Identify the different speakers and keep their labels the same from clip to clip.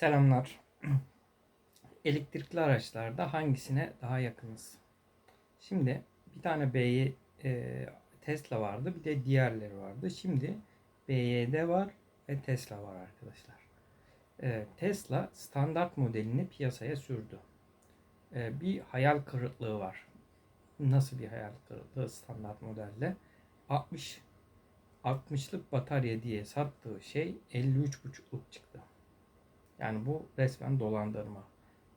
Speaker 1: Selamlar. Elektrikli araçlarda hangisine daha yakınız? Şimdi bir tane BY e, Tesla vardı, bir de diğerleri vardı. Şimdi BYD var ve Tesla var arkadaşlar. E, Tesla standart modelini piyasaya sürdü. E, bir hayal kırıklığı var. Nasıl bir hayal kırıklığı standart modelde? 60 60'lık batarya diye sattığı şey 53,5'luk çıktı. Yani bu resmen dolandırma.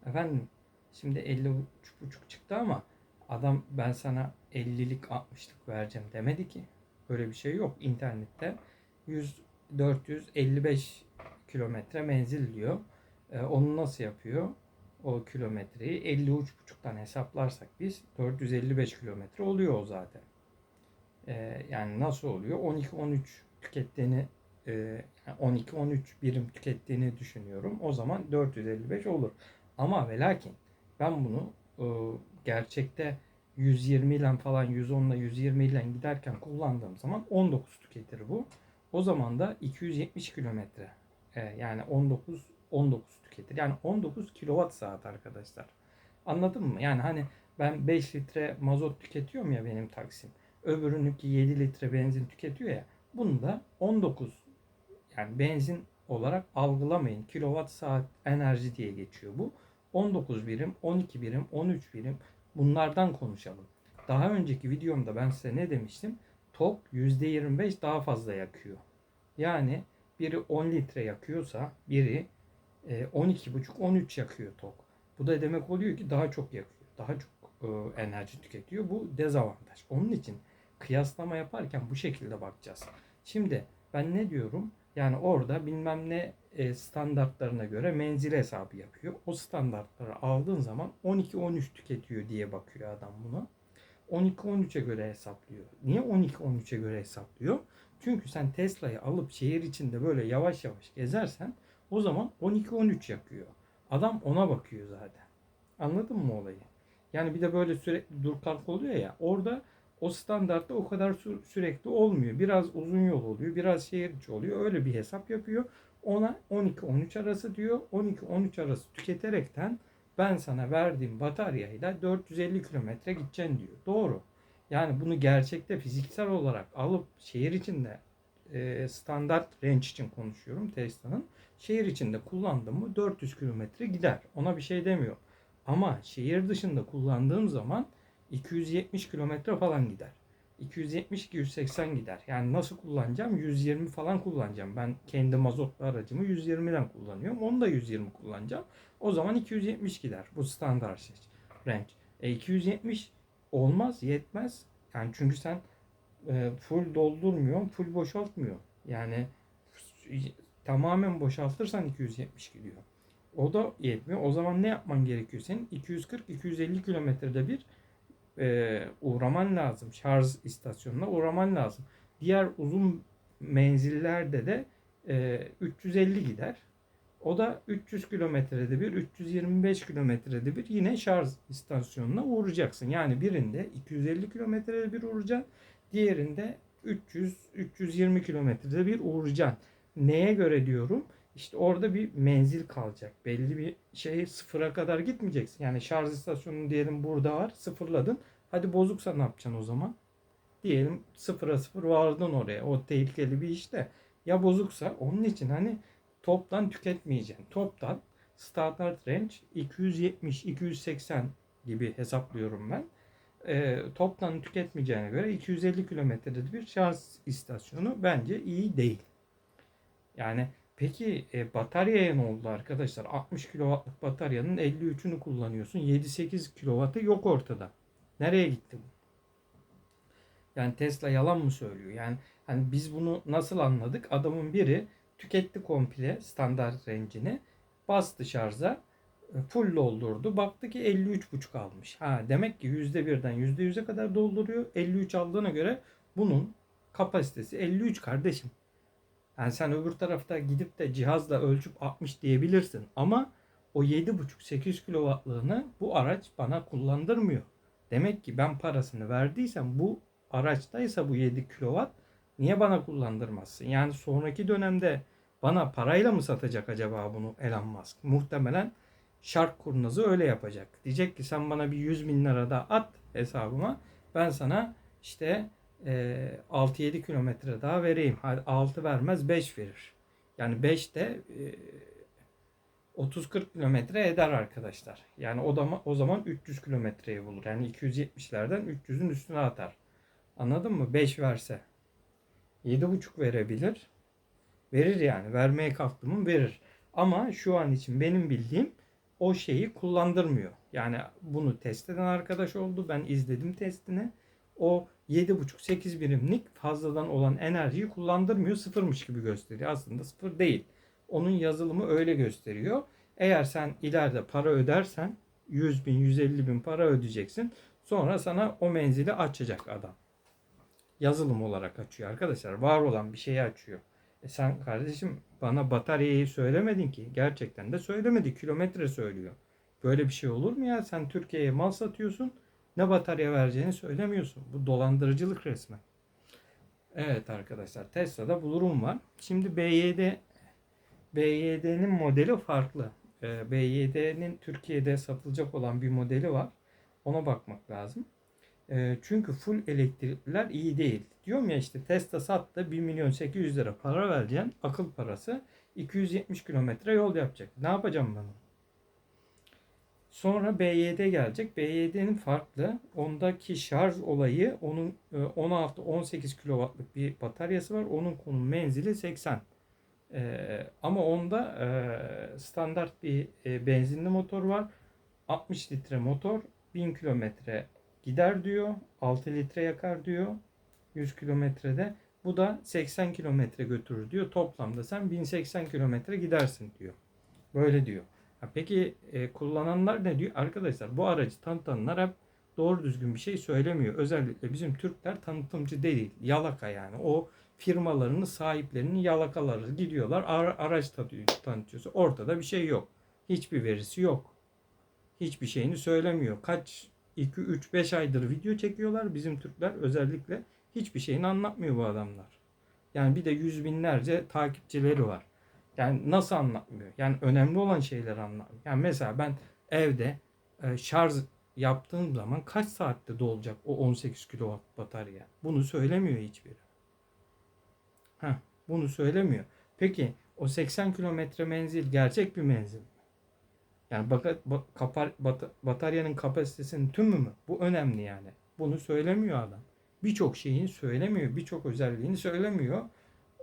Speaker 1: Efendim şimdi 50,5 çıktı ama adam ben sana 50'lik 60'lık vereceğim demedi ki. Böyle bir şey yok. İnternette 100 455 kilometre menzil diyor. Ee, onu nasıl yapıyor? O kilometreyi 53,5'tan hesaplarsak biz 455 kilometre oluyor o zaten. Ee, yani nasıl oluyor? 12-13 tükettiğini e, 12-13 birim tükettiğini düşünüyorum. O zaman 455 olur. Ama ve lakin ben bunu e, gerçekte 120 ile falan 110 ile 120 ile giderken kullandığım zaman 19 tüketir bu. O zaman da 270 kilometre e, yani 19 19 tüketir. Yani 19 kilowatt saat arkadaşlar. Anladın mı? Yani hani ben 5 litre mazot tüketiyorum ya benim taksim. Öbürününki 7 litre benzin tüketiyor ya. Bunu da 19 yani benzin olarak algılamayın. Kilowatt saat enerji diye geçiyor bu. 19 birim, 12 birim, 13 birim bunlardan konuşalım. Daha önceki videomda ben size ne demiştim? Tok %25 daha fazla yakıyor. Yani biri 10 litre yakıyorsa biri 12,5-13 yakıyor tok. Bu da demek oluyor ki daha çok yakıyor. Daha çok e, enerji tüketiyor. Bu dezavantaj. Onun için kıyaslama yaparken bu şekilde bakacağız. Şimdi ben ne diyorum? Yani orada bilmem ne e, standartlarına göre menzil hesabı yapıyor. O standartları aldığın zaman 12-13 tüketiyor diye bakıyor adam buna. 12-13'e göre hesaplıyor. Niye 12-13'e göre hesaplıyor? Çünkü sen Tesla'yı alıp şehir içinde böyle yavaş yavaş gezersen o zaman 12-13 yakıyor. Adam ona bakıyor zaten. Anladın mı olayı? Yani bir de böyle sürekli dur kalk oluyor ya. Orada o standartta o kadar sü- sürekli olmuyor. Biraz uzun yol oluyor, biraz şehir içi oluyor. Öyle bir hesap yapıyor. Ona 12-13 arası diyor. 12-13 arası tüketerekten ben sana verdiğim bataryayla 450 kilometre gideceksin diyor. Doğru. Yani bunu gerçekte fiziksel olarak alıp şehir içinde e, standart range için konuşuyorum Tesla'nın. Şehir içinde kullandım mı 400 kilometre gider. Ona bir şey demiyor. Ama şehir dışında kullandığım zaman 270 kilometre falan gider. 270-280 gider. Yani nasıl kullanacağım? 120 falan kullanacağım. Ben kendi mazotlu aracımı 120'den kullanıyorum. Onu da 120 kullanacağım. O zaman 270 gider. Bu standart şey, range. E 270 olmaz, yetmez. Yani çünkü sen e, full doldurmuyorsun, full boşaltmıyor. Yani tamamen boşaltırsan 270 gidiyor. O da yetmiyor. O zaman ne yapman gerekiyor senin? 240-250 kilometrede bir e, uğraman lazım. Şarj istasyonuna uğraman lazım. Diğer uzun menzillerde de e, 350 gider. O da 300 kilometrede bir, 325 kilometrede bir yine şarj istasyonuna uğrayacaksın. Yani birinde 250 kilometrede bir uğrayacaksın. Diğerinde 300-320 kilometrede bir uğrayacaksın. Neye göre diyorum? İşte orada bir menzil kalacak. Belli bir şey sıfıra kadar gitmeyeceksin. Yani şarj istasyonu diyelim burada var. Sıfırladın. Hadi bozuksa ne yapacaksın o zaman? Diyelim sıfıra sıfır vardın oraya. O tehlikeli bir işte. Ya bozuksa onun için hani toptan tüketmeyeceksin. Toptan standart range 270-280 gibi hesaplıyorum ben. E, toptan tüketmeyeceğine göre 250 kilometrede bir şarj istasyonu bence iyi değil. Yani Peki e, bataryaya ne oldu arkadaşlar? 60 kW'lık bataryanın 53'ünü kullanıyorsun. 7-8 kW'ı yok ortada. Nereye gitti bu? Yani Tesla yalan mı söylüyor? Yani hani biz bunu nasıl anladık? Adamın biri tüketti komple standart rencini. Bastı şarja. e, Full doldurdu. Baktı ki 53,5 almış. Ha demek ki %1'den %100'e kadar dolduruyor. 53 aldığına göre bunun kapasitesi 53 kardeşim. Yani sen öbür tarafta gidip de cihazla ölçüp 60 diyebilirsin. Ama o 7,5-8 kW'lığını bu araç bana kullandırmıyor. Demek ki ben parasını verdiysem bu araçtaysa bu 7 kW niye bana kullandırmazsın? Yani sonraki dönemde Bana parayla mı satacak acaba bunu Elon Musk? Muhtemelen şark kurnazı öyle yapacak. Diyecek ki sen bana bir 100 bin lira da at hesabıma. Ben sana işte e, 6-7 kilometre daha vereyim. Hadi 6 vermez 5 verir. Yani 5 de e, 30-40 kilometre eder arkadaşlar. Yani o zaman o zaman 300 kilometreyi bulur. Yani 270'lerden 300'ün üstüne atar. Anladın mı? 5 verse. 7,5 verebilir. Verir yani. Vermeye kalktım verir. Ama şu an için benim bildiğim o şeyi kullandırmıyor. Yani bunu test eden arkadaş oldu. Ben izledim testini. O 7,5-8 birimlik fazladan olan enerjiyi kullandırmıyor. Sıfırmış gibi gösteriyor. Aslında sıfır değil. Onun yazılımı öyle gösteriyor. Eğer sen ileride para ödersen 100 bin, 150 bin para ödeyeceksin. Sonra sana o menzili açacak adam. Yazılım olarak açıyor arkadaşlar. Var olan bir şeyi açıyor. E sen kardeşim bana bataryayı söylemedin ki. Gerçekten de söylemedi. Kilometre söylüyor. Böyle bir şey olur mu ya? Sen Türkiye'ye mal satıyorsun. Ne batarya vereceğini söylemiyorsun. Bu dolandırıcılık resmen. Evet arkadaşlar Tesla'da bu durum var. Şimdi BYD BYD'nin modeli farklı. Ee, BYD'nin Türkiye'de satılacak olan bir modeli var. Ona bakmak lazım. Ee, çünkü full elektrikliler iyi değil. Diyorum ya işte Tesla sattı 1 milyon 800 lira para vereceksin. Akıl parası. 270 kilometre yol yapacak. Ne yapacağım ben onu? Sonra BYD gelecek. BYD'nin farklı. Ondaki şarj olayı onun 16-18 kW'lık bir bataryası var. Onun konum menzili 80. Ee, ama onda e, standart bir e, benzinli motor var. 60 litre motor 1000 kilometre gider diyor. 6 litre yakar diyor. 100 kilometrede. Bu da 80 kilometre götürür diyor. Toplamda sen 1080 kilometre gidersin diyor. Böyle diyor. Peki e, kullananlar ne diyor? Arkadaşlar bu aracı tanıtanlar hep doğru düzgün bir şey söylemiyor. Özellikle bizim Türkler tanıtımcı değil. Yalaka yani. O firmalarının sahiplerinin yalakaları gidiyorlar. Ara, araç tanıtıyorsa ortada bir şey yok. Hiçbir verisi yok. Hiçbir şeyini söylemiyor. Kaç 2 3 5 aydır video çekiyorlar bizim Türkler özellikle hiçbir şeyini anlatmıyor bu adamlar. Yani bir de yüz binlerce takipçileri var. Yani nasıl anlatmıyor? Yani önemli olan şeyleri anlatmıyor. Yani mesela ben evde e, şarj yaptığım zaman kaç saatte dolacak o 18 kW batarya? Bunu söylemiyor hiçbiri. Heh, bunu söylemiyor. Peki o 80 kilometre menzil gerçek bir menzil mi? Yani baka, ba, kapar, bat, bataryanın kapasitesinin tümü mü? Bu önemli yani. Bunu söylemiyor adam. Birçok şeyini söylemiyor. Birçok özelliğini söylemiyor.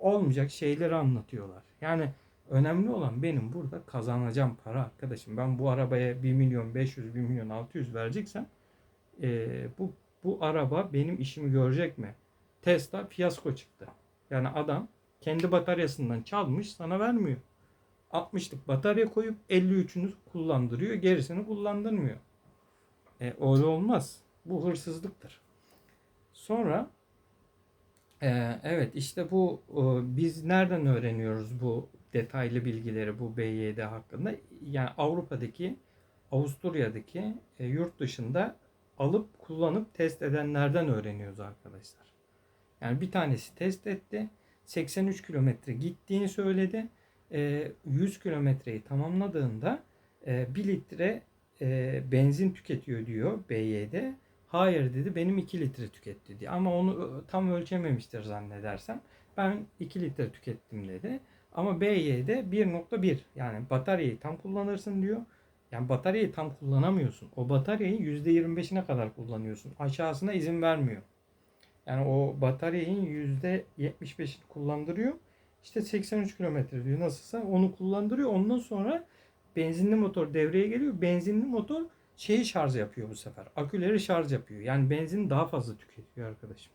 Speaker 1: Olmayacak şeyleri anlatıyorlar. Yani önemli olan benim burada kazanacağım para arkadaşım. Ben bu arabaya 1 milyon 500, 1 milyon 600 vereceksem e, bu, bu araba benim işimi görecek mi? Tesla fiyasko çıktı. Yani adam kendi bataryasından çalmış sana vermiyor. 60'lık batarya koyup 53'ünü kullandırıyor. Gerisini kullandırmıyor. E, öyle olmaz. Bu hırsızlıktır. Sonra e, evet işte bu e, biz nereden öğreniyoruz bu detaylı bilgileri bu BYD hakkında? Yani Avrupa'daki Avusturya'daki e, yurt dışında alıp kullanıp test edenlerden öğreniyoruz arkadaşlar. Yani bir tanesi test etti. 83 kilometre gittiğini söyledi. 100 kilometreyi tamamladığında 1 litre benzin tüketiyor diyor BYD. Hayır dedi benim 2 litre tüketti diye. Ama onu tam ölçememiştir zannedersem. Ben 2 litre tükettim dedi. Ama BYD 1.1 yani bataryayı tam kullanırsın diyor. Yani bataryayı tam kullanamıyorsun. O bataryayı %25'ine kadar kullanıyorsun. Aşağısına izin vermiyor. Yani o bataryayın %75'ini kullandırıyor. İşte 83 kilometre diyor nasılsa onu kullandırıyor. Ondan sonra benzinli motor devreye geliyor. Benzinli motor şeyi şarj yapıyor bu sefer. Aküleri şarj yapıyor. Yani benzin daha fazla tüketiyor arkadaşım.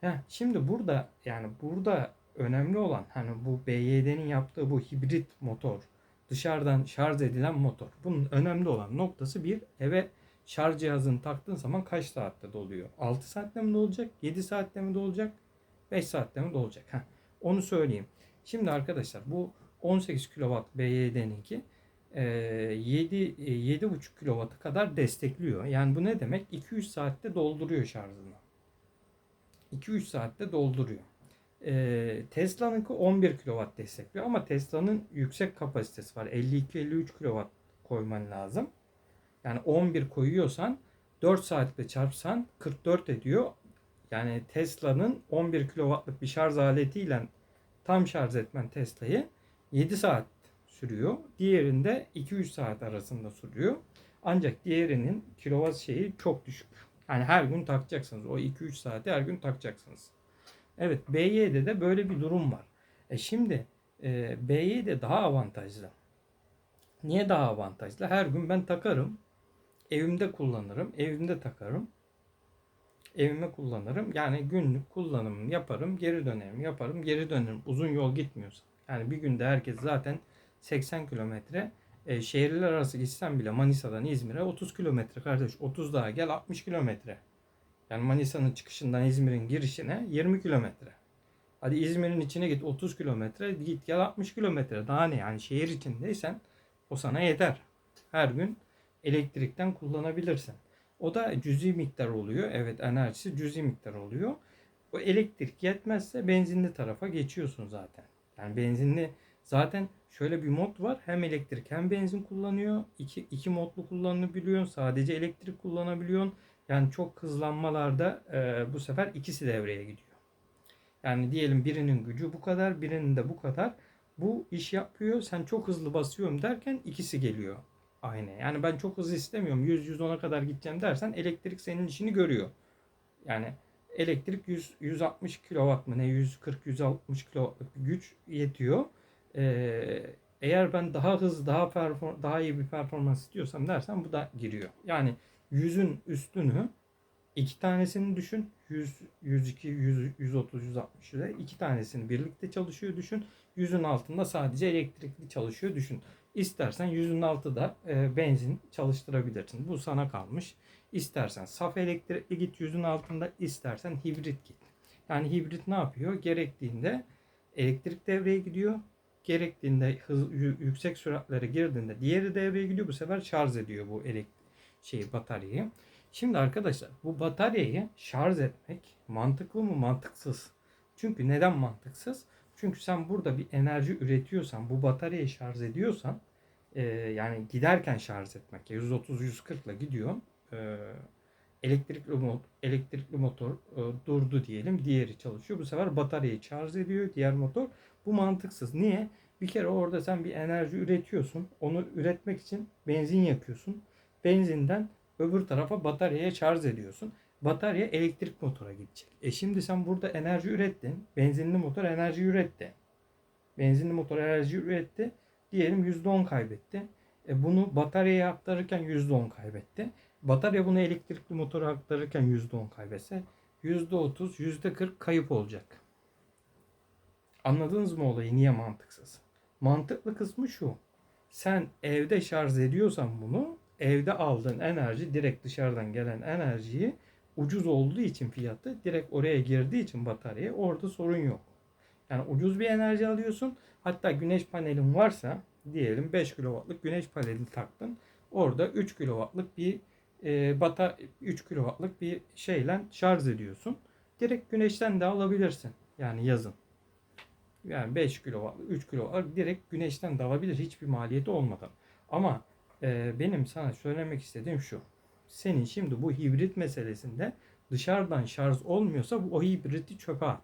Speaker 1: Heh, şimdi burada yani burada önemli olan hani bu BYD'nin yaptığı bu hibrit motor dışarıdan şarj edilen motor. Bunun önemli olan noktası bir eve şarj cihazını taktığın zaman kaç saatte doluyor? 6 saatte mi dolacak? 7 saatte mi dolacak? 5 saatte mi dolacak? Heh, onu söyleyeyim. Şimdi arkadaşlar bu 18 kW BYD'ninki 7 7,5 kW'a kadar destekliyor. Yani bu ne demek? 2-3 saatte dolduruyor şarjını. 2-3 saatte dolduruyor. Ee, Tesla'nınki 11 kW destekliyor ama Tesla'nın yüksek kapasitesi var. 52-53 kW koyman lazım. Yani 11 koyuyorsan 4 saatle çarpsan 44 ediyor. Yani Tesla'nın 11 kW'lık bir şarj aletiyle tam şarj etmen Tesla'yı 7 saat sürüyor. Diğerinde 2-3 saat arasında sürüyor. Ancak diğerinin kilowatt şeyi çok düşük. Yani her gün takacaksınız. O 2-3 saati her gün takacaksınız. Evet BY'de de böyle bir durum var. E şimdi e, BY'de daha avantajlı. Niye daha avantajlı? Her gün ben takarım. Evimde kullanırım. Evimde takarım. Evime kullanırım. Yani günlük kullanımını yaparım. Geri dönerim yaparım. Geri dönerim. Uzun yol gitmiyorsa. Yani bir günde herkes zaten 80 kilometre e, şehirler arası gitsen bile Manisa'dan İzmir'e 30 kilometre kardeş. 30 daha gel 60 kilometre. Yani Manisa'nın çıkışından İzmir'in girişine 20 kilometre. Hadi İzmir'in içine git 30 kilometre git gel 60 kilometre. Daha ne yani şehir içindeysen o sana yeter. Her gün elektrikten kullanabilirsin. O da cüzi miktar oluyor. Evet enerjisi cüzi miktar oluyor. O elektrik yetmezse benzinli tarafa geçiyorsun zaten. Yani benzinli zaten şöyle bir mod var. Hem elektrik hem benzin kullanıyor. İki, iki modlu kullanabiliyorsun. Sadece elektrik kullanabiliyorsun. Yani çok hızlanmalarda e, bu sefer ikisi devreye gidiyor. Yani diyelim birinin gücü bu kadar, birinin de bu kadar. Bu iş yapıyor. Sen çok hızlı basıyorum derken ikisi geliyor aynı. Yani ben çok hızlı istemiyorum. 100-110'a kadar gideceğim dersen elektrik senin işini görüyor. Yani elektrik 100 160 kW mı ne 140 160 kW'lık bir güç yetiyor. Ee, eğer ben daha hızlı, daha perform daha iyi bir performans istiyorsam dersen bu da giriyor. Yani 100'ün üstünü iki tanesini düşün. 100, 102, 100, 130, 160 lira. iki tanesini birlikte çalışıyor düşün. 100'ün altında sadece elektrikli çalışıyor düşün. İstersen 100'ün altıda e, benzin çalıştırabilirsin. Bu sana kalmış. İstersen saf elektrikli git 100'ün altında, istersen hibrit git. Yani hibrit ne yapıyor? Gerektiğinde elektrik devreye gidiyor. Gerektiğinde hız, yüksek süratlere girdiğinde diğeri devreye gidiyor. Bu sefer şarj ediyor bu elektrik şeyi bataryayı. Şimdi arkadaşlar bu bataryayı şarj etmek mantıklı mı mantıksız? Çünkü neden mantıksız? Çünkü sen burada bir enerji üretiyorsan, bu bataryayı şarj ediyorsan, e, yani giderken şarj etmek, 130-140 ile gidiyor. E, elektrikli, mod, elektrikli motor e, durdu diyelim, diğeri çalışıyor. Bu sefer bataryayı şarj ediyor, diğer motor. Bu mantıksız. Niye? Bir kere orada sen bir enerji üretiyorsun. Onu üretmek için benzin yakıyorsun. Benzinden öbür tarafa bataryaya şarj ediyorsun batarya elektrik motora gidecek. E şimdi sen burada enerji ürettin. Benzinli motor enerji üretti. Benzinli motor enerji üretti. Diyelim %10 kaybetti. E bunu bataryaya aktarırken %10 kaybetti. Batarya bunu elektrikli motora aktarırken %10 kaybetse %30, %40 kayıp olacak. Anladınız mı olayı? Niye mantıksız? Mantıklı kısmı şu. Sen evde şarj ediyorsan bunu evde aldığın enerji direkt dışarıdan gelen enerjiyi ucuz olduğu için fiyatı direkt oraya girdiği için batarya orada sorun yok. Yani ucuz bir enerji alıyorsun. Hatta güneş panelin varsa diyelim 5 kW'lık güneş paneli taktın. Orada 3 kW'lık bir e, bata 3 kW'lık bir şeyle şarj ediyorsun. Direkt güneşten de alabilirsin. Yani yazın. Yani 5 kW'lık 3 kW'lık direkt güneşten de alabilir hiçbir maliyeti olmadan. Ama e, benim sana söylemek istediğim şu senin şimdi bu hibrit meselesinde dışarıdan şarj olmuyorsa o hibriti çöpe at.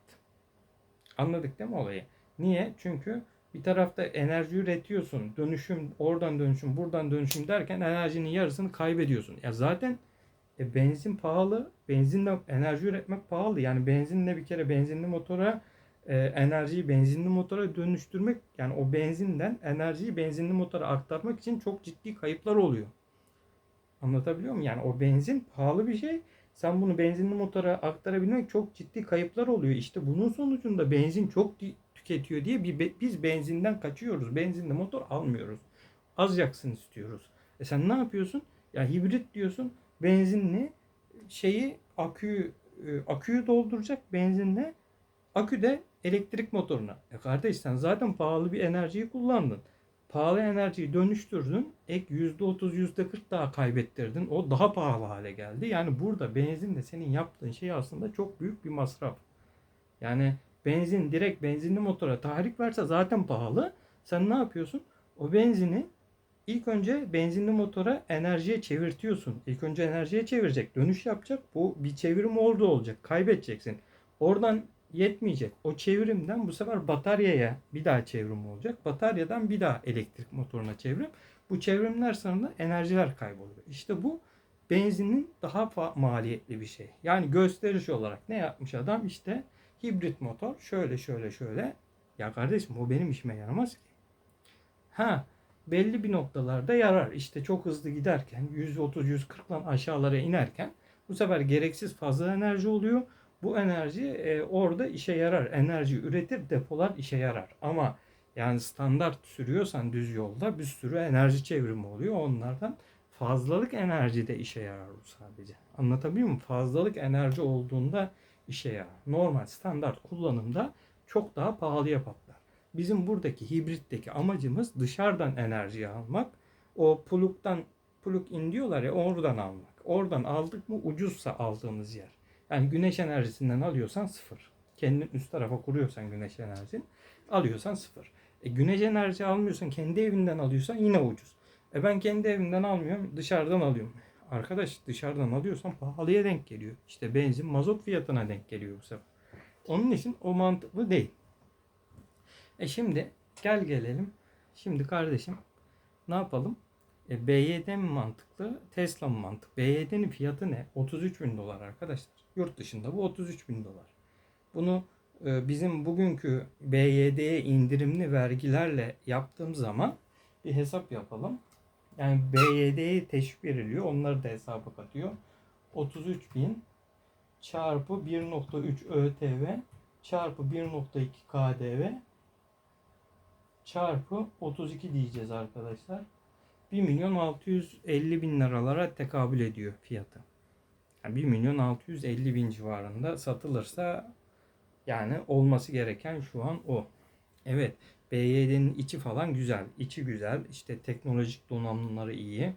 Speaker 1: Anladık değil mi olayı? Niye? Çünkü bir tarafta enerji üretiyorsun. Dönüşüm, oradan dönüşüm, buradan dönüşüm derken enerjinin yarısını kaybediyorsun. Ya zaten e, benzin pahalı. Benzinle enerji üretmek pahalı. Yani benzinle bir kere benzinli motora e, enerjiyi benzinli motora dönüştürmek yani o benzinden enerjiyi benzinli motora aktarmak için çok ciddi kayıplar oluyor. Anlatabiliyor muyum? Yani o benzin pahalı bir şey. Sen bunu benzinli motora aktarabilmek çok ciddi kayıplar oluyor. İşte bunun sonucunda benzin çok tüketiyor diye bir, biz benzinden kaçıyoruz. Benzinli motor almıyoruz. Az yaksın istiyoruz. E sen ne yapıyorsun? Ya hibrit diyorsun. Benzinli şeyi aküyü e, aküyü dolduracak benzinle akü de elektrik motoruna. E kardeş sen zaten pahalı bir enerjiyi kullandın pahalı enerjiyi dönüştürdün. Ek %30 %40 daha kaybettirdin. O daha pahalı hale geldi. Yani burada benzin de senin yaptığın şey aslında çok büyük bir masraf. Yani benzin direkt benzinli motora tahrik verse zaten pahalı. Sen ne yapıyorsun? O benzini ilk önce benzinli motora enerjiye çevirtiyorsun. İlk önce enerjiye çevirecek. Dönüş yapacak. Bu bir çevirim oldu olacak. Kaybedeceksin. Oradan yetmeyecek. O çevirimden bu sefer bataryaya bir daha çevrim olacak. Bataryadan bir daha elektrik motoruna çevrim. Bu çevrimler sonunda enerjiler kayboluyor. İşte bu benzinin daha maliyetli bir şey. Yani gösteriş olarak ne yapmış adam? İşte hibrit motor şöyle şöyle şöyle. Ya kardeşim o benim işime yaramaz ki. Ha belli bir noktalarda yarar. İşte çok hızlı giderken 130-140'dan aşağılara inerken bu sefer gereksiz fazla enerji oluyor. Bu enerji e, orada işe yarar. Enerji üretir, depolar işe yarar. Ama yani standart sürüyorsan düz yolda bir sürü enerji çevrimi oluyor. Onlardan fazlalık enerji de işe yarar bu sadece. Anlatabiliyor muyum? Fazlalık enerji olduğunda işe yarar. Normal standart kullanımda çok daha pahalıya patlar. Bizim buradaki hibritteki amacımız dışarıdan enerjiyi almak. O plug'dan plug in diyorlar ya oradan almak. Oradan aldık mı ucuzsa aldığımız yer. Yani güneş enerjisinden alıyorsan sıfır. Kendin üst tarafa kuruyorsan güneş enerjisini alıyorsan sıfır. E, güneş enerji almıyorsan kendi evinden alıyorsan yine ucuz. E ben kendi evimden almıyorum dışarıdan alıyorum. Arkadaş dışarıdan alıyorsan pahalıya denk geliyor. İşte benzin mazot fiyatına denk geliyor bu sefer. Onun için o mantıklı değil. E şimdi gel gelelim. Şimdi kardeşim ne yapalım? E, BYD mi mantıklı? Tesla mı mantıklı? BYD'nin fiyatı ne? 33 bin dolar arkadaşlar. Yurt dışında bu 33 bin dolar. Bunu e, bizim bugünkü BYD'ye indirimli vergilerle yaptığım zaman bir hesap yapalım. Yani BYD'ye teşvik veriliyor. Onları da hesaba katıyor. 33 bin çarpı 1.3 ÖTV çarpı 1.2 KDV çarpı 32 diyeceğiz arkadaşlar. 1 milyon 650 bin liralara tekabül ediyor fiyatı. Yani 1 milyon 650 bin civarında satılırsa yani olması gereken şu an o. Evet BYD'nin içi falan güzel. İçi güzel. İşte teknolojik donanımları iyi.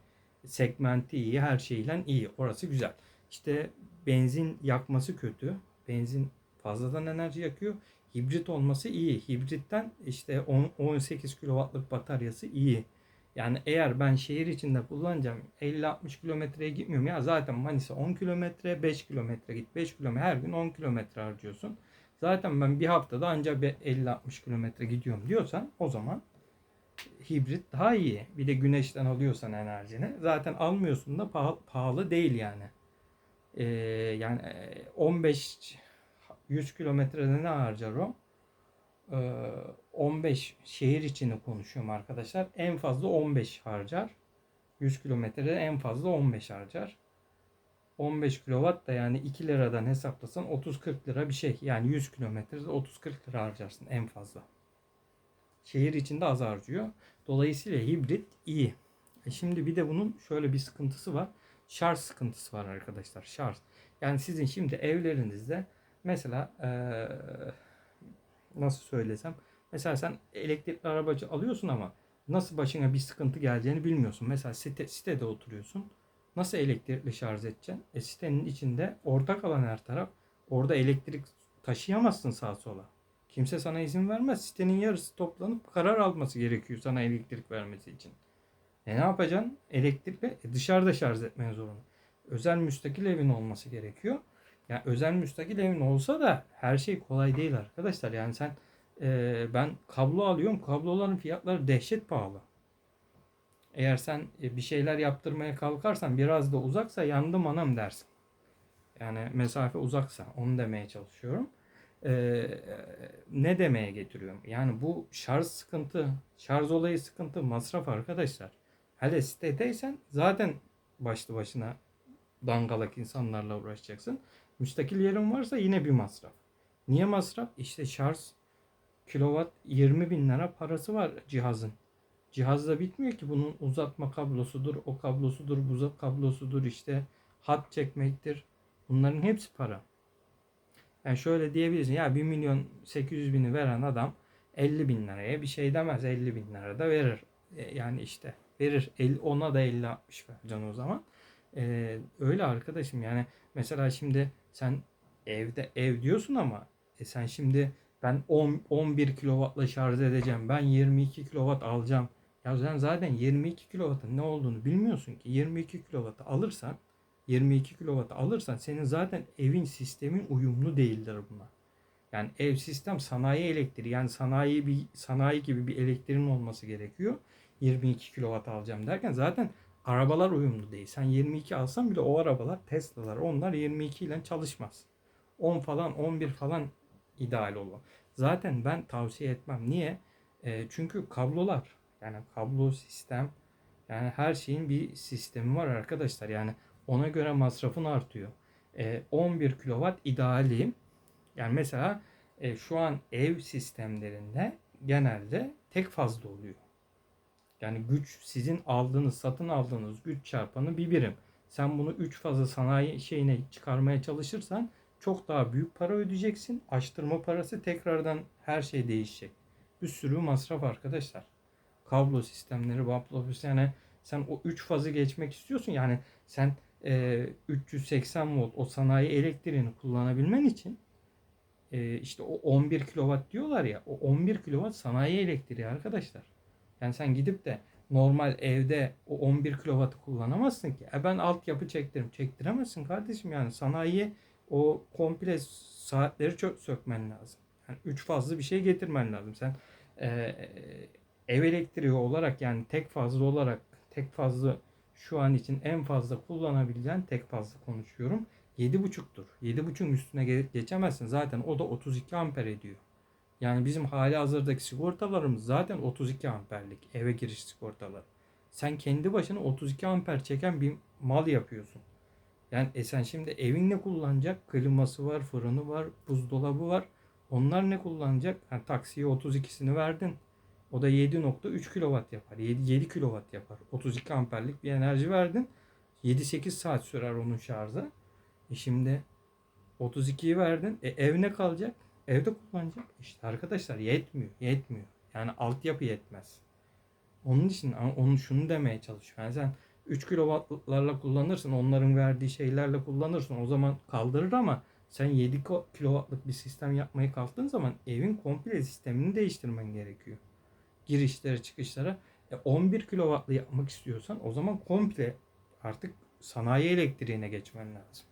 Speaker 1: Segmenti iyi. Her şeyle iyi. Orası güzel. İşte benzin yakması kötü. Benzin fazladan enerji yakıyor. Hibrit olması iyi. Hibritten işte 10, 18 kW'lık bataryası iyi. Yani eğer ben şehir içinde kullanacağım 50-60 kilometreye gitmiyorum ya zaten Manisa 10 kilometre 5 kilometre git 5 kilometre her gün 10 kilometre harcıyorsun. Zaten ben bir haftada ancak 50-60 kilometre gidiyorum diyorsan o zaman hibrit daha iyi. Bir de güneşten alıyorsan enerjini. Zaten almıyorsun da pahalı, pahalı değil yani. Ee, yani 15 100 kilometrede ne harcar o? 15 şehir içini konuşuyorum arkadaşlar. En fazla 15 harcar. 100 kilometrede en fazla 15 harcar. 15 kW da yani 2 liradan hesaplasan 30-40 lira bir şey. Yani 100 kilometrede 30-40 lira harcarsın en fazla. Şehir içinde az harcıyor. Dolayısıyla hibrit iyi. E şimdi bir de bunun şöyle bir sıkıntısı var. Şarj sıkıntısı var arkadaşlar. Şarj. Yani sizin şimdi evlerinizde mesela ee, nasıl söylesem mesela sen elektrikli arabacı alıyorsun ama nasıl başına bir sıkıntı geleceğini bilmiyorsun. Mesela site, sitede oturuyorsun. Nasıl elektrikli şarj edeceksin? E sitenin içinde ortak alan her taraf. Orada elektrik taşıyamazsın sağa sola. Kimse sana izin vermez. Sitenin yarısı toplanıp karar alması gerekiyor sana elektrik vermesi için. E ne yapacaksın? Elektrikle e dışarıda şarj etmen zorunda. Özel müstakil evin olması gerekiyor. Yani özel müstakil evin olsa da her şey kolay değil arkadaşlar. Yani sen e, ben kablo alıyorum. Kabloların fiyatları dehşet pahalı. Eğer sen e, bir şeyler yaptırmaya kalkarsan biraz da uzaksa yandım anam dersin. Yani mesafe uzaksa onu demeye çalışıyorum. Ee, ne demeye getiriyorum? Yani bu şarj sıkıntı, şarj olayı sıkıntı, masraf arkadaşlar. Hele sitedeysen zaten başlı başına dangalak insanlarla uğraşacaksın. Müstakil yerin varsa yine bir masraf. Niye masraf? İşte şarj kilowatt 20 bin lira parası var cihazın. Cihazda bitmiyor ki bunun uzatma kablosudur, o kablosudur, bu kablosudur işte hat çekmektir. Bunların hepsi para. Yani şöyle diyebilirsin ya 1 milyon 800 bini veren adam 50 bin liraya bir şey demez 50 bin lira da verir. E, yani işte verir ona da 50-60 vereceksin o zaman. Ee, öyle arkadaşım yani mesela şimdi sen evde ev diyorsun ama e sen şimdi Ben 10, 11 kW'la şarj edeceğim. Ben 22 kW alacağım. Ya sen zaten 22 kW'ın ne olduğunu bilmiyorsun ki. 22 kW alırsan 22 kW alırsan senin zaten evin sistemin uyumlu değildir buna. Yani ev sistem sanayi elektriği yani sanayi bir sanayi gibi bir elektriğin olması gerekiyor. 22 kW alacağım derken zaten arabalar uyumlu değil. Sen 22 alsan bile o arabalar Tesla'lar onlar 22 ile çalışmaz. 10 falan 11 falan ideal olur. Zaten ben tavsiye etmem. Niye? E, çünkü kablolar yani kablo sistem yani her şeyin bir sistemi var arkadaşlar. Yani ona göre masrafın artıyor. E, 11 kW idealim. Yani mesela e, şu an ev sistemlerinde genelde tek fazla oluyor. Yani güç sizin aldığınız, satın aldığınız güç çarpanı bir birim. Sen bunu 3 fazla sanayi şeyine çıkarmaya çalışırsan çok daha büyük para ödeyeceksin. Açtırma parası tekrardan her şey değişecek. Bir sürü masraf arkadaşlar. Kablo sistemleri, kablo yani sen o 3 fazı geçmek istiyorsun. Yani sen e, 380 volt o sanayi elektriğini kullanabilmen için e, işte o 11 kW diyorlar ya o 11 kW sanayi elektriği arkadaşlar. Yani sen gidip de normal evde o 11 kW'ı kullanamazsın ki. E ben altyapı çektirim. Çektiremezsin kardeşim yani sanayiye o komple saatleri çok sökmen lazım. Yani üç fazla bir şey getirmen lazım. Sen e, ev elektriği olarak yani tek fazla olarak tek fazla şu an için en fazla kullanabileceğin tek fazla konuşuyorum. 7.5'tur. 7.5'un üstüne ge- geçemezsin. Zaten o da 32 amper ediyor. Yani bizim hali hazırdaki sigortalarımız zaten 32 amperlik eve giriş sigortaları. Sen kendi başına 32 amper çeken bir mal yapıyorsun. Yani e sen şimdi evin ne kullanacak? Kliması var, fırını var, buzdolabı var. Onlar ne kullanacak? Yani taksiye 32'sini verdin. O da 7.3 kW yapar. 7, 7 kW yapar. 32 amperlik bir enerji verdin. 7-8 saat sürer onun şarjı. E şimdi 32'yi verdin. E ev ne kalacak? Evde kullanacak. İşte arkadaşlar yetmiyor. Yetmiyor. Yani altyapı yetmez. Onun için onun şunu demeye çalışıyorum. Yani sen 3 kW'larla kullanırsın. Onların verdiği şeylerle kullanırsın. O zaman kaldırır ama sen 7 kW'lık bir sistem yapmaya kalktığın zaman evin komple sistemini değiştirmen gerekiyor. Girişlere çıkışlara. E 11 kW'lı yapmak istiyorsan o zaman komple artık sanayi elektriğine geçmen lazım.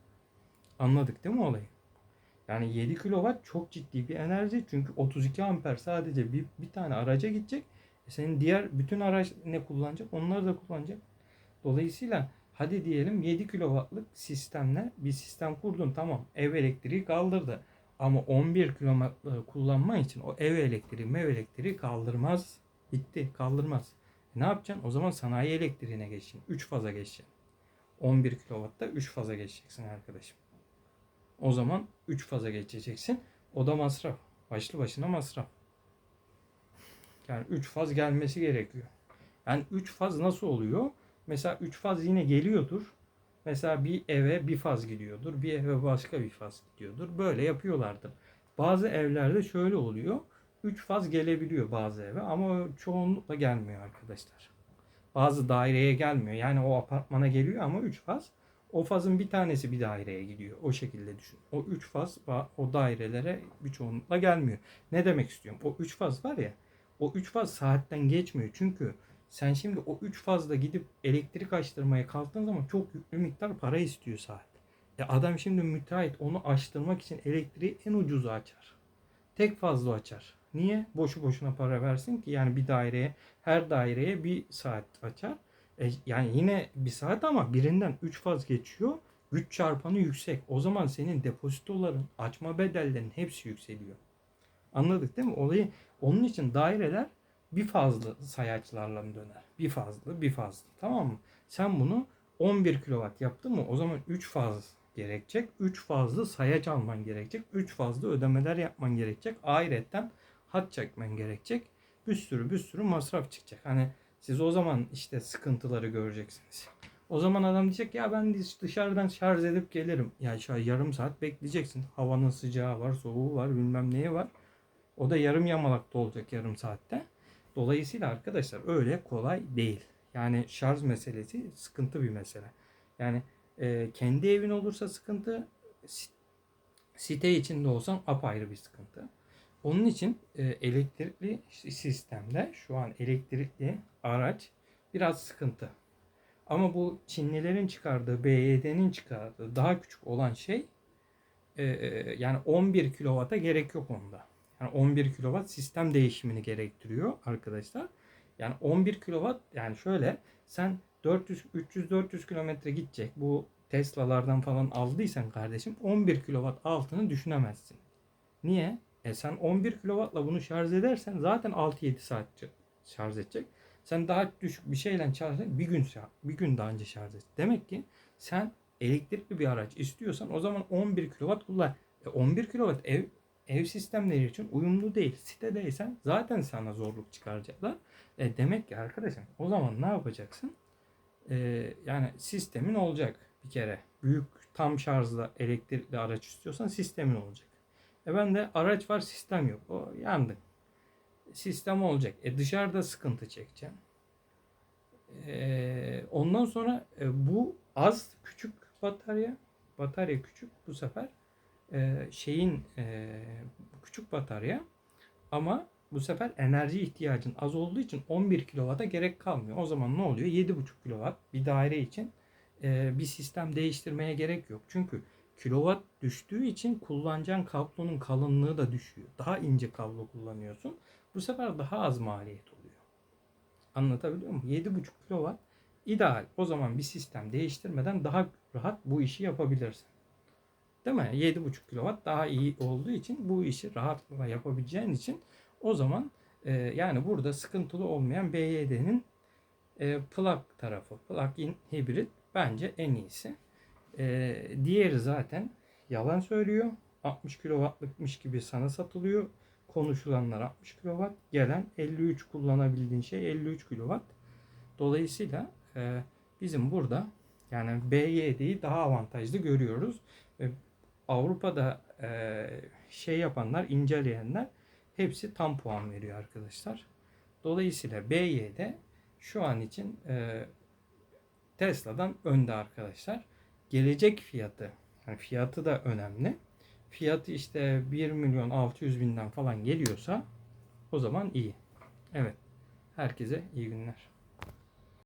Speaker 1: Anladık değil mi olayı? Yani 7 kW çok ciddi bir enerji. Çünkü 32 amper sadece bir, bir tane araca gidecek. E senin diğer bütün araç ne kullanacak? Onları da kullanacak. Dolayısıyla hadi diyelim 7 kW'lık sistemle bir sistem kurdun tamam ev elektriği kaldırdı. Ama 11 kW kullanma için o ev elektriği mev elektriği kaldırmaz. Bitti kaldırmaz. E ne yapacaksın? O zaman sanayi elektriğine geçeceksin. 3 faza geçeceksin. 11 kW'da 3 faza geçeceksin arkadaşım. O zaman 3 faza geçeceksin. O da masraf. Başlı başına masraf. Yani 3 faz gelmesi gerekiyor. Yani 3 faz nasıl oluyor? Mesela 3 faz yine geliyordur. Mesela bir eve bir faz gidiyordur. Bir eve başka bir faz gidiyordur. Böyle yapıyorlardır. Bazı evlerde şöyle oluyor. 3 faz gelebiliyor bazı eve ama çoğunlukla gelmiyor arkadaşlar. Bazı daireye gelmiyor. Yani o apartmana geliyor ama 3 faz. O fazın bir tanesi bir daireye gidiyor. O şekilde düşün. O 3 faz o dairelere bir çoğunlukla gelmiyor. Ne demek istiyorum? O 3 faz var ya o 3 faz saatten geçmiyor. Çünkü sen şimdi o 3 fazla gidip elektrik açtırmaya kalktığın zaman çok yüklü miktar para istiyor saat. E adam şimdi müteahhit onu açtırmak için elektriği en ucuzu açar. Tek fazla açar. Niye? Boşu boşuna para versin ki yani bir daireye her daireye bir saat açar. E, yani yine bir saat ama birinden 3 faz geçiyor. Güç çarpanı yüksek. O zaman senin depozitoların, açma bedellerin hepsi yükseliyor. Anladık değil mi? Olayı onun için daireler bir fazlı sayaçlarla mı döner? Bir fazlı, bir fazlı. Tamam mı? Sen bunu 11 kW yaptın mı? O zaman 3 faz gerekecek. 3 fazlı sayaç alman gerekecek. 3 fazlı ödemeler yapman gerekecek. Ayrıca hat çekmen gerekecek. Bir sürü bir sürü masraf çıkacak. Hani siz o zaman işte sıkıntıları göreceksiniz. O zaman adam diyecek ya ben dışarıdan şarj edip gelirim. Ya şu yarım saat bekleyeceksin. Havanın sıcağı var, soğuğu var, bilmem neye var. O da yarım yamalakta olacak yarım saatte. Dolayısıyla arkadaşlar öyle kolay değil. Yani şarj meselesi sıkıntı bir mesele. Yani e, kendi evin olursa sıkıntı, site içinde olsan apayrı bir sıkıntı. Onun için e, elektrikli sistemde şu an elektrikli araç biraz sıkıntı. Ama bu Çinlilerin çıkardığı, BYD'nin çıkardığı daha küçük olan şey e, e, yani 11 kW'a gerek yok onda. Yani 11 kW sistem değişimini gerektiriyor arkadaşlar. Yani 11 kW yani şöyle sen 400 300 400 kilometre gidecek bu Tesla'lardan falan aldıysan kardeşim 11 kW altını düşünemezsin. Niye? E sen 11 kW'la bunu şarj edersen zaten 6-7 saat şarj edecek. Sen daha düşük bir şeyle şarj et, bir gün bir gün daha önce şarj et. Demek ki sen elektrikli bir araç istiyorsan o zaman 11 kW kullan. E 11 kW ev ev sistemleri için uyumlu değil. Sitedeysen zaten sana zorluk çıkaracaklar. E demek ki arkadaşım o zaman ne yapacaksın? E, yani sistemin olacak bir kere. Büyük tam şarjlı elektrikli araç istiyorsan sistemin olacak. E ben de araç var sistem yok. O yandın. Sistem olacak. E dışarıda sıkıntı çekeceğim. E, ondan sonra e, bu az küçük batarya. Batarya küçük bu sefer e, şeyin e, küçük batarya ama bu sefer enerji ihtiyacın az olduğu için 11 kW'a gerek kalmıyor. O zaman ne oluyor? 7,5 kW bir daire için e, bir sistem değiştirmeye gerek yok. Çünkü kilowatt düştüğü için kullanacağın kablonun kalınlığı da düşüyor. Daha ince kablo kullanıyorsun. Bu sefer daha az maliyet oluyor. Anlatabiliyor muyum? 7,5 kW ideal. O zaman bir sistem değiştirmeden daha rahat bu işi yapabilirsin. Değil mi? 7,5 kW daha iyi olduğu için bu işi rahatlıkla yapabileceğin için o zaman e, yani burada sıkıntılı olmayan BYD'nin e, plug tarafı, plug-in hibrit bence en iyisi. E, diğeri zaten yalan söylüyor. 60 kW'lıkmış gibi sana satılıyor. Konuşulanlar 60 kW. Gelen 53 kullanabildiğin şey 53 kW. Dolayısıyla e, bizim burada yani BYD'yi daha avantajlı görüyoruz. Ve Avrupa'da e, şey yapanlar, inceleyenler hepsi tam puan veriyor arkadaşlar. Dolayısıyla BYD şu an için e, Tesla'dan önde arkadaşlar. Gelecek fiyatı, yani fiyatı da önemli. Fiyatı işte 1 milyon 600 binden falan geliyorsa o zaman iyi. Evet. Herkese iyi günler.